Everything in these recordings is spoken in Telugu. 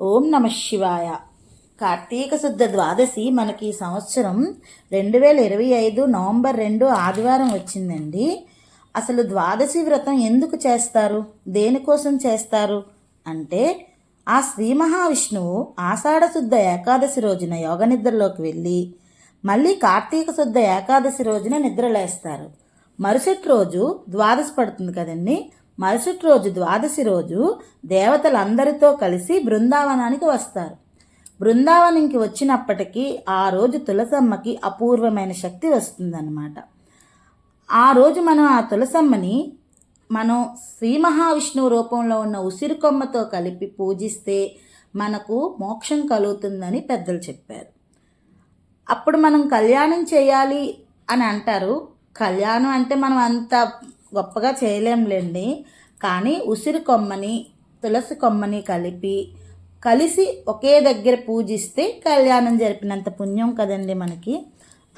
ఓం నమ శివాయ. కార్తీక శుద్ధ ద్వాదశి మనకి ఈ సంవత్సరం రెండు వేల ఇరవై ఐదు నవంబర్ రెండు ఆదివారం వచ్చిందండి. అసలు ద్వాదశి వ్రతం ఎందుకు చేస్తారు? దేనికోసం చేస్తారు? అంటే ఆ శ్రీ మహావిష్ణువు ఆషాఢశుద్ధ ఏకాదశి రోజున యోగ నిద్రలోకి వెళ్ళి మళ్ళీ కార్తీక శుద్ధ ఏకాదశి రోజున నిద్రలేస్తారు. మరుసటి రోజు ద్వాదశి పడుతుంది కదండి. మరుసటి రోజు ద్వాదశి రోజు దేవతలందరితో కలిసి బృందావనానికి వస్తారు. బృందావనంకి వచ్చినప్పటికీ ఆ రోజు తులసమ్మకి అపూర్వమైన శక్తి వస్తుందన్నమాట. ఆ రోజు మనం ఆ తులసమ్మని మనం శ్రీ మహావిష్ణువు రూపంలో ఉన్న ఉసిరి కొమ్మతో కలిపి పూజిస్తే మనకు మోక్షం కలుగుతుందని పెద్దలు చెప్పారు. అప్పుడు మనం కళ్యాణం చేయాలి అని అంటారు. కళ్యాణం అంటే మనం అంత గొప్పగా చేయలేంలేండి. కానీ ఉసిరి కొమ్మని తులసి కొమ్మని కలిపి కలిసి ఒకే దగ్గర పూజిస్తే కళ్యాణం జరిపినంత పుణ్యం కదండి మనకి.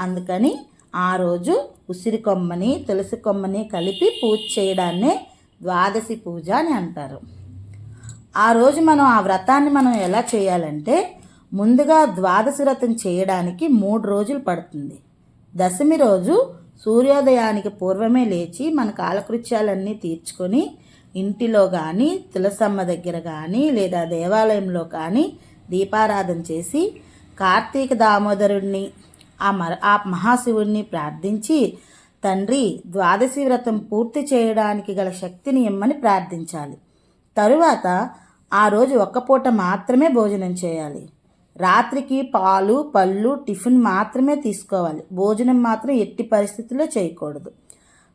అందుకని ఆ రోజు ఉసిరి కొమ్మని తులసి కొమ్మని కలిపి పూజ చేయడాన్నే ద్వాదశి పూజ అని అంటారు. ఆ రోజు మనం ఆ వ్రతాన్ని మనం ఎలా చేయాలంటే ముందుగా ద్వాదశి వ్రతం చేయడానికి మూడు రోజులు పడుతుంది. దశమి రోజు సూర్యోదయానికి పూర్వమే లేచి మన కాలకృత్యాలన్నీ తీర్చుకొని ఇంటిలో కానీ తులసమ్మ దగ్గర కానీ లేదా దేవాలయంలో కానీ దీపారాధన చేసి కార్తీక దామోదరుణ్ణి ఆ మర ఆ మహాశివుణ్ణి ప్రార్థించి తండ్రి ద్వాదశి వ్రతం పూర్తి చేయడానికి గల శక్తిని ఇమ్మని ప్రార్థించాలి. తరువాత ఆ రోజు ఒక్క పూట మాత్రమే భోజనం చేయాలి. రాత్రికి పాలు పళ్ళు టిఫిన్ మాత్రమే తీసుకోవాలి. భోజనం మాత్రం ఎట్టి పరిస్థితుల్లో చేయకూడదు.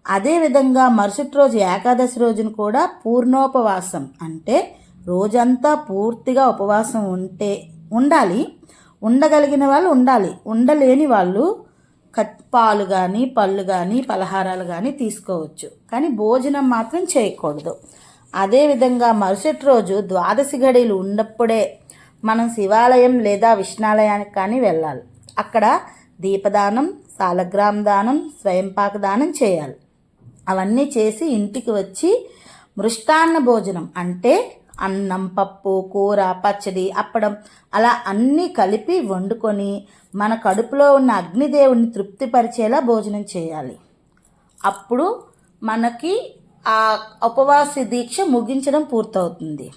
అదేవిధంగా మరుసటి రోజు ఏకాదశి రోజున కూడా పూర్ణోపవాసం అంటే రోజంతా పూర్తిగా ఉపవాసం ఉంటే ఉండాలి. ఉండగలిగిన వాళ్ళు ఉండాలి. ఉండలేని వాళ్ళు కట్ పాలు కానీ పళ్ళు కానీ పలహారాలు కానీ తీసుకోవచ్చు. కానీ భోజనం మాత్రం చేయకూడదు. అదేవిధంగా మరుసటి రోజు ద్వాదశి గడియలు ఉన్నప్పుడే మనం శివాలయం లేదా విష్ణాలయానికి కానీ వెళ్ళాలి. అక్కడ దీపదానం సాలగ్రామ దానం స్వయంపాక దానం చేయాలి. అవన్నీ చేసి ఇంటికి వచ్చి మృష్టాన్న భోజనం అంటే అన్నం పప్పు కూర పచ్చడి అప్పడం అలా అన్నీ కలిపి వండుకొని మన కడుపులో ఉన్న అగ్నిదేవుణ్ణి తృప్తిపరిచేలా భోజనం చేయాలి. అప్పుడు మనకి ఆ ఉపవాస దీక్ష ముగించడం పూర్తవుతుంది.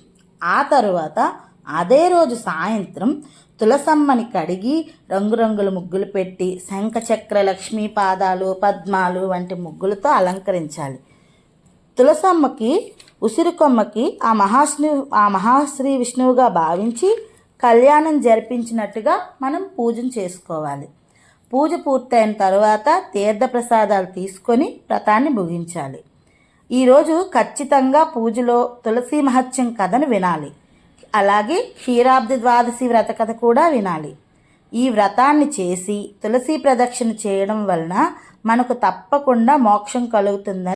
ఆ తరువాత అదే రోజు సాయంత్రం తులసమ్మని కడిగి రంగురంగుల ముగ్గులు పెట్టి శంఖచక్ర లక్ష్మీ పాదాలు పద్మాలు వంటి ముగ్గులతో అలంకరించాలి. తులసమ్మకి ఉసిరికొమ్మకి ఆ మహాశ్ని ఆ మహాశ్రీ విష్ణువుగా భావించి కళ్యాణం జరిపించినట్టుగా మనం పూజను చేసుకోవాలి. పూజ పూర్తయిన తర్వాత తీర్థప్రసాదాలు తీసుకొని వ్రతాన్ని ముగించాలి. ఈరోజు ఖచ్చితంగా పూజలో తులసి మహత్యం కథను వినాలి. అలాగే క్షీరాబ్ది ద్వాదశి వ్రత కథ కూడా వినాలి. ఈ వ్రతాన్ని చేసి తులసి ప్రదక్షిణ చేయడం వలన మనకు తప్పకుండా మోక్షం కలుగుతుందని